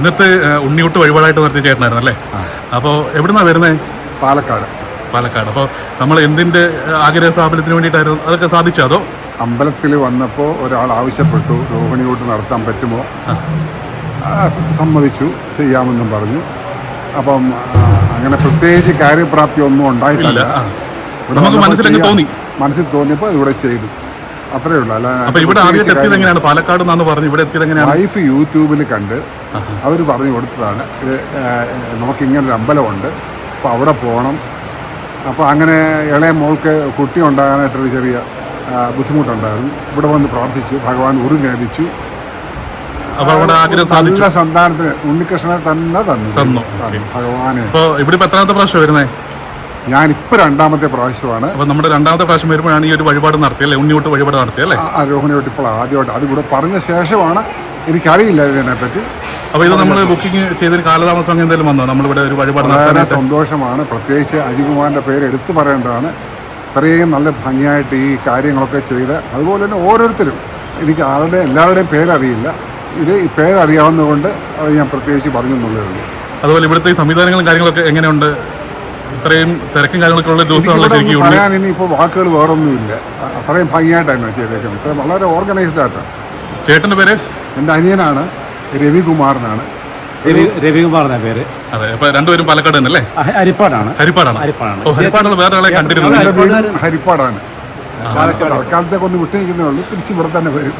ഇന്നത്തെ ഉണ്ണിയൂട്ട് വഴിപാടായിട്ട് നടത്തിയ ചേട്ടനായിരുന്നു അല്ലേ? അപ്പോൾ എവിടുന്നാണ് വരുന്നത് പാലക്കാട്. പാലക്കാട്. അപ്പോൾ നമ്മൾ എന്തിന്റെ ആഗ്രഹ സ്ഥാപനത്തിന് വേണ്ടിയിട്ടായിരുന്നു? അതൊക്കെ സാധിച്ചോ അതോ? അമ്പലത്തിൽ വന്നപ്പോൾ ഒരാൾ ആവശ്യപ്പെട്ടു രോഹിണിയോട്ട് നടത്താൻ പറ്റുമോ? സമ്മതിച്ചു ചെയ്യാമെന്നും പറഞ്ഞു. അപ്പം അങ്ങനെ പ്രത്യേകിച്ച് കാര്യപ്രാപ്തി ഒന്നും ഉണ്ടായിട്ടില്ല. മനസ്സിൽ തോന്നിയപ്പോൾ ഇവിടെ ചെയ്തു. അത്രയേ ഉള്ളൂ. അല്ല ഇവിടെ ആദ്യമായിട്ട് എത്തിയത് എങ്ങനെയാണ്? പാലക്കാട് പറഞ്ഞു ഇവിടെ എത്തിയത് എങ്ങനെയാണ്? വൈഫ് യൂട്യൂബിൽ കണ്ട് അവർ പറഞ്ഞു കൊടുത്തതാണ്. ഇത് ആ, നമുക്കിങ്ങനൊരു അമ്പലമുണ്ട്. അപ്പോൾ അവിടെ പോകണം. അപ്പോൾ അങ്ങനെ ഇളയ മോൾക്ക് കുട്ടി ഉണ്ടാകാനായിട്ടൊരു ചെറിയ ബുദ്ധിമുട്ടുണ്ടായിരുന്നു. ഇവിടെ വന്ന് പ്രാർത്ഥിച്ചു. ഭഗവാൻ സാധിച്ചു നല്ല സന്താനത്തിന് ഉണ്ണികൃഷ്ണനെ തന്നെ തന്നു. തന്നു. ഭഗവാനെ. ഇവിടെ എത്രാമത്തെ പ്രാവശ്യം വരുന്നത് ഞാനിപ്പോൾ രണ്ടാമത്തെ പ്രാവശ്യമാണ്. അപ്പോൾ നമ്മുടെ രണ്ടാമത്തെ പ്രാവശ്യം വരുമ്പോഴാണ് ഈ ഒരു വഴിപാട് നടത്തിയല്ലേ ഉണ്ണിയോട്ട് വഴിപാട് നടത്തിയല്ലേ ആ- രോഹിണിയോട്ട് ഇപ്പോൾ ആദ്യമായിട്ട്. അതുകൂടെ പറഞ്ഞ ശേഷമാണ് എനിക്കറിയില്ല ഇതിനെപ്പറ്റി. അപ്പോൾ ഇത് നമ്മൾ ബുക്കിംഗ് ചെയ്ത കാലതാമസം അങ്ങനെ എന്തെങ്കിലും വന്നോ? നമ്മളിവിടെ ഒരു വഴിപാട് വളരെ നടത്താനായിട്ട്? സന്തോഷമാണ്. പ്രത്യേകിച്ച് അജികുമാറിന്റെ പേര് എടുത്തു പറയേണ്ടതാണ്. ഇത്രയും നല്ല ഭംഗിയായിട്ട് ഈ കാര്യങ്ങളൊക്കെ ചെയ്ത് അതുപോലെ തന്നെ ഓരോരുത്തരും. എനിക്ക് ആളുടെ എല്ലാവരുടെയും പേരറിയില്ല. ഇത് ഈ പേരറിയാവുന്നതുകൊണ്ട് അത് ഞാൻ പ്രത്യേകിച്ച് പറഞ്ഞു എന്നുള്ളതേ ഉള്ളൂ അതുപോലെ ഇവിടുത്തെ സംവിധാനങ്ങളും കാര്യങ്ങളൊക്കെ എങ്ങനെയുണ്ട്? ഇത്രയും തിരക്കും കാര്യങ്ങളൊക്കെ ഉള്ള ദിവസമാണല്ലോ ഇനി ഇപ്പോൾ പറയാൻ വാക്കുകൾ വേറൊന്നുമില്ല. ഒന്നുമില്ല അത്രയും ഭംഗിയായിട്ടാണ് ചെയ്തേക്കുന്നത്. ഇത്ര വളരെ ഓർഗനൈസ്ഡ് ആയിട്ടാണ്. ചേട്ടന്റെ പേര്? എന്റെ അനിയനാണ്. രവികുമാർ എന്ന പേര്. അതെ അപ്പൊ രണ്ടുപേരും പാലക്കാട് തന്നെ അല്ലേ ഹരിപ്പാടാണ്. ഹരിപ്പാടാണ്. ഹരിപ്പാടാണ്. വേറെ ആളെ കണ്ടിരുന്നു. ഹരിപ്പാടാണ്. തൽക്കാലത്തേക്ക് ഒന്ന് വിട്ടുനിൽക്കുന്നേ ഉള്ളൂ. തിരിച്ച് ഇവിടെ തന്നെ വരും.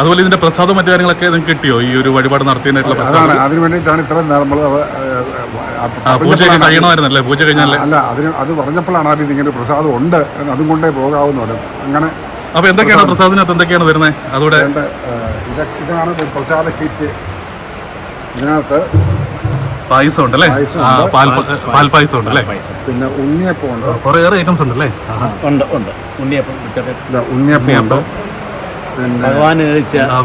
അതുപോലെ ഇതിന്റെ പ്രസാദം മറ്റു കാര്യങ്ങളൊക്കെ നിങ്ങൾക്ക് കിട്ടിയോ? ഈ ഒരു വഴിപാട് നടത്തിയതിനായിട്ടുള്ള അതാണ്. അതിന് വേണ്ടിയിട്ടാണ് ഇത്രയും നമ്മൾ പൂജ കഴിയണമായിരുന്നല്ലേ? പൂജ കഴിഞ്ഞാൽ അല്ല അതിന് അത് പറഞ്ഞപ്പോഴാണ് ആദ്യം ഇങ്ങനെ പ്രസാദം ഉണ്ട് അതും കൊണ്ടേ പോകാവുന്ന അങ്ങനെ അപ്പൊ എന്തൊക്കെയാണ് പ്രസാദത്തിനകത്ത് എന്തൊക്കെയാണ് വരുന്നത്? അതുകൂടെ ഇതാണ് പ്രസാദ കിറ്റ്. ഇതിനകത്ത് പായസം ഉണ്ട്. അല്ലേ പാൽപായസം ഉണ്ട്. അല്ലേ പാൽ പായസം ഉണ്ടല്ലേ? പിന്നെ ഉണ്ണിയപ്പം ഉണ്ട്. കുറെ ഐറ്റംസ് ഉണ്ട് അല്ലേ ഉണ്ട് ഉണ്ട്. ഉണ്ണിയപ്പം ഉണ്ണിയപ്പം ഉണ്ട്. പിന്നെ ഭഗവാൻ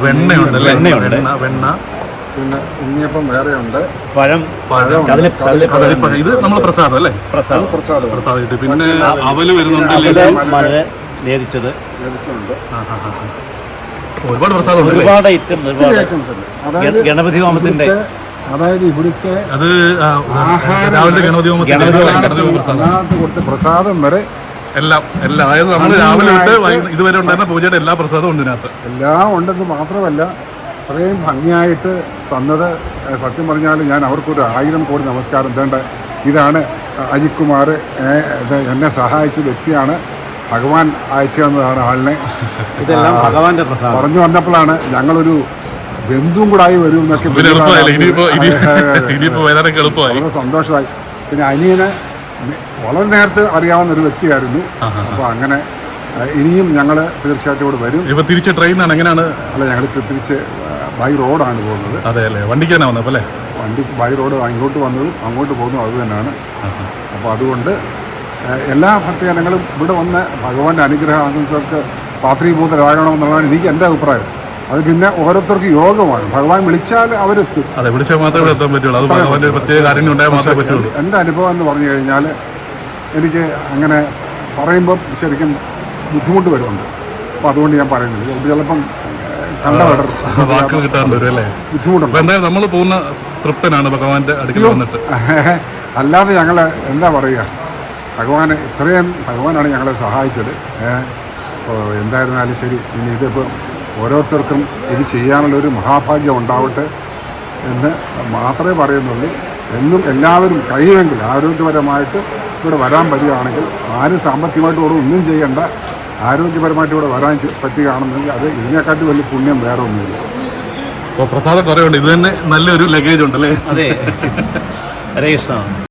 വെണ്ണയുണ്ട് വെണ്ണയുണ്ട്. വെണ്ണ പിന്നെ ഉണ്ണിയപ്പം വേറെ ഉണ്ട്. പഴം. പഴം. ഇത് നമ്മൾ പ്രസാദം അല്ലേ? പ്രസാദം. പ്രസാദം പ്രസാദം. കിട്ടി പിന്നെ അവൽ വരുന്നുണ്ട്. ഒരുപാട് പ്രസാദം ഒരുപാട് ഐറ്റം ഐറ്റംസ് ഉണ്ട്. അതായത് ഗണപതി ഹോമത്തിന്റെ അതായത് ഇവിടുത്തെ അത് രാവിലെ ഗണപതി ഗണപതി കൊടുത്ത പ്രസാദം വരെ എല്ലാം എല്ലാം. അതായത് നമ്മൾ രാവിലെ തൊട്ട് വൈകുന്നേരം ഇതുവരെ ഉണ്ടായിരുന്ന പൂജയുടെ എല്ലാ പ്രസാദവും ഉണ്ട് ഇതിനകത്ത്. എല്ലാം ഉണ്ടെന്ന് മാത്രമല്ല അത്രയും ഭംഗിയായിട്ട് തന്നത് സത്യം പറഞ്ഞാൽ ഞാൻ അവർക്കൊരു ആയിരം കോടി നമസ്കാരം തേണ്ട ഇതാണ് അജിത് കുമാർ എന്നെ സഹായിച്ച വ്യക്തിയാണ്. ഭഗവാൻ അയച്ചു തന്നതാണ് ആളിനെ. ഇതെല്ലാം ഭഗവാന്റെ പ്രസാദം. പറഞ്ഞു വന്നപ്പോഴാണ് ഞങ്ങളൊരു ബന്ധുവും കൂടെ ആയി വരും എന്നൊക്കെ വളരെ സന്തോഷമായി. പിന്നെ അനിയനെ വളരെ നേരത്തെ അറിയാവുന്ന ഒരു വ്യക്തിയായിരുന്നു. അപ്പോൾ അങ്ങനെ ഇനിയും ഞങ്ങൾ തീർച്ചയായിട്ടും ഇവിടെ വരും. ഇപ്പൊ തിരിച്ച് ട്രെയിനാണ് എങ്ങനെയാണ്? അല്ല ഞങ്ങൾ തിരിച്ച് ബൈ റോഡാണ് പോകുന്നത്. അതെ അല്ലേ? വണ്ടിക്കാണ് വന്നത്? അല്ലേ? വണ്ടി ബൈ റോഡ് ഇങ്ങോട്ട് വന്നതും അങ്ങോട്ട് പോകുന്നതും അത് തന്നെയാണ്. അപ്പോൾ അതുകൊണ്ട് എല്ലാ ഭക്തജനങ്ങളും ഇവിടെ വന്ന് ഭഗവാന്റെ അനുഗ്രഹ ആശംസകൾക്ക് പാത്രീഭൂതരാകണമെന്നുള്ളതാണ് എനിക്ക് എന്റെ അഭിപ്രായം. അത് പിന്നെ ഓരോരുത്തർക്ക് യോഗമാണ്. ഭഗവാൻ വിളിച്ചാൽ അവരെത്തും. അതെ വിളിച്ചാൽ മാത്രമേ എത്താൻ പറ്റുള്ളൂ. അത് ഭഗവാന്റെ പ്രത്യേക ഉണ്ടായാൽ മാത്രമേ പറ്റുള്ളൂ. എന്റെ അനുഭവം എന്ന് പറഞ്ഞു കഴിഞ്ഞാൽ എനിക്ക് അങ്ങനെ പറയുമ്പം ശരിക്കും ബുദ്ധിമുട്ട് വരുന്നുണ്ട്. അപ്പോൾ അതുകൊണ്ട് ഞാൻ പറയുന്നത്. ചിലപ്പം വാക്കുകൾ കിട്ടാറുണ്ട് അല്ലേ? ബുദ്ധിമുട്ടുണ്ട്. അപ്പൊ എന്തായാലും നമ്മൾ പോകുന്ന തൃപ്തനാണ് ഭഗവാന്റെ അടുക്കൽ വന്നിട്ട്. അല്ലാതെ ഞങ്ങൾ എന്താ പറയുക? ഭഗവാൻ ഇത്രയും ഭഗവാനാണ് ഞങ്ങളെ സഹായിച്ചത്. എന്തായിരുന്നാലും ശരി. ഇനി ഇതിപ്പോൾ ഓരോരുത്തർക്കും ഇത് ചെയ്യാനുള്ള ഒരു മഹാഭാഗ്യം ഉണ്ടാവട്ടെ എന്ന് മാത്രമേ പറയുന്നുള്ളൂ. എന്നും എല്ലാവരും കഴിയുമെങ്കിൽ ആരോഗ്യപരമായിട്ട് ഇവിടെ വരാൻ പറ്റുകയാണെങ്കിൽ ആരും സാമ്പത്തികമായിട്ട് ഇവിടെ ഒന്നും ചെയ്യേണ്ട. ആരോഗ്യപരമായിട്ട് ഇവിടെ വരാൻ പറ്റുകയാണെന്നുണ്ടെങ്കിൽ അത് ഇതിനെക്കാട്ടി വലിയ പുണ്യം വേറെ ഒന്നുമില്ല. അപ്പോൾ പ്രസാദം കുറേ ഉണ്ട് ഇത് തന്നെ നല്ലൊരു ലഗേജ് ഉണ്ടല്ലേ? അതെ. ഹരേ കൃഷ്ണ.